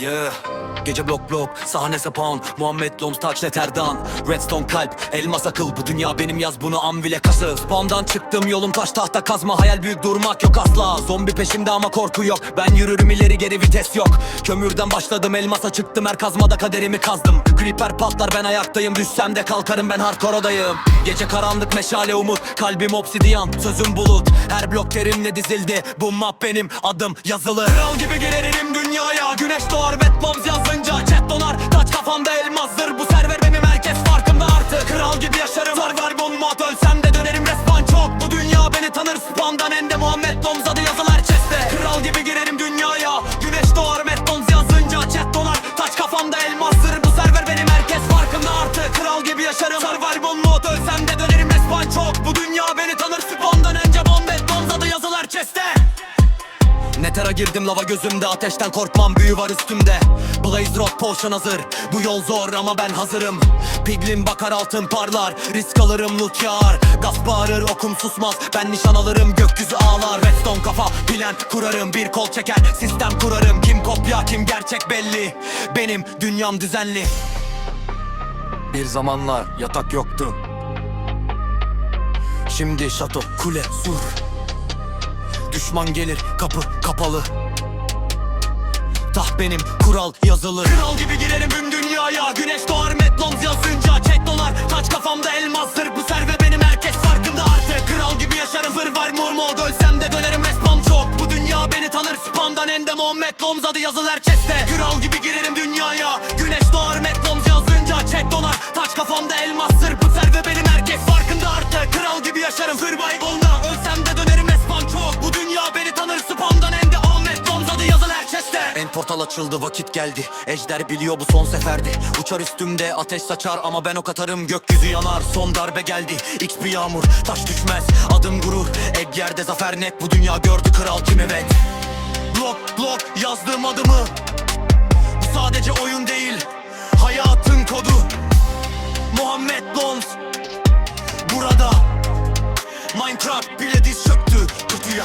Yeah. Gece blok blok sahne sapan Muhammed Loms taç Terdan Redstone kalp elmas akıl Bu dünya benim yaz bunu anvile kası. Spawn'dan çıktım yolum taş tahta kazma Hayal büyük durmak yok asla. Zombi peşimde ama korku yok Ben yürürüm ileri geri vites yok. Kömürden başladım elmasa çıktım Her kazmada kaderimi kazdım. Creeper patlar ben ayaktayım Düşsem de kalkarım ben hardcore'dayım Gece karanlık meşale umut. Kalbim obsidiyan sözüm bulut. Her blok terimle dizildi. Bu map benim adım yazılı. Kral gibi girerim dünyaya. Güneş doğar Batmobs yazınca Chat donar. Taç kafamda elmazdır. Bu server benim herkes farkında artık. Kral gibi yaşarım. Sarvar bonmat ölsem de dönerim respawn çok. Bu dünya beni tanır. Spamdan ende Muhammed Doms adı yazılar chest'te Kral gibi girerim dünyaya. Güneş doğar Batmobs yazınca Chat donar. Taç kafamda elmazdır. Bu server benim herkes farkında artık. Kral gibi yaşarım. Sarvar Netera girdim lava gözümde ateşten korkmam büyü var üstümde. Blaze Rock Potion hazır Bu yol zor ama ben hazırım. Piglin bakar altın parlar Risk alırım loot yağar. Gaz bağırır okum susmaz Ben nişan alırım gökyüzü ağlar. Redstone kafa plan kurarım Bir kol çeker sistem kurarım. Kim kopya kim gerçek belli Benim dünyam düzenli. Bir zamanlar yatak yoktu. Şimdi şato kule sur Düşman gelir kapı kapalı. Taht benim kural yazılı Kral gibi girerim tüm dünyaya. Güneş doğar metlons yazınca Çek dolar. Taç kafamda elmastır Bu serve benim herkes farkında. Artık Kral gibi yaşarım fır var murmod Ölsem de dönerim espam çok. Bu dünya beni tanır spamdan ende Muhammed Loms adı yazılı herkeste Kral gibi girerim dünyaya. Güneş doğar metlons yazınca Çek dolar. Taç kafamda elmastır portal açıldı vakit geldi. Ejder biliyor bu son seferdi Uçar üstümde ateş saçar ama ben ok atarım Gökyüzü yanar son darbe geldi. XP yağmur taş düşmez Adım gurur. Ek yerde zafer net Bu dünya gördü kral kim? Evet. Blok blok yazdığım adımı. Bu sadece oyun değil Hayatın kodu. Muhammed Lons Burada. Minecraft bile diz çöktü Kutuya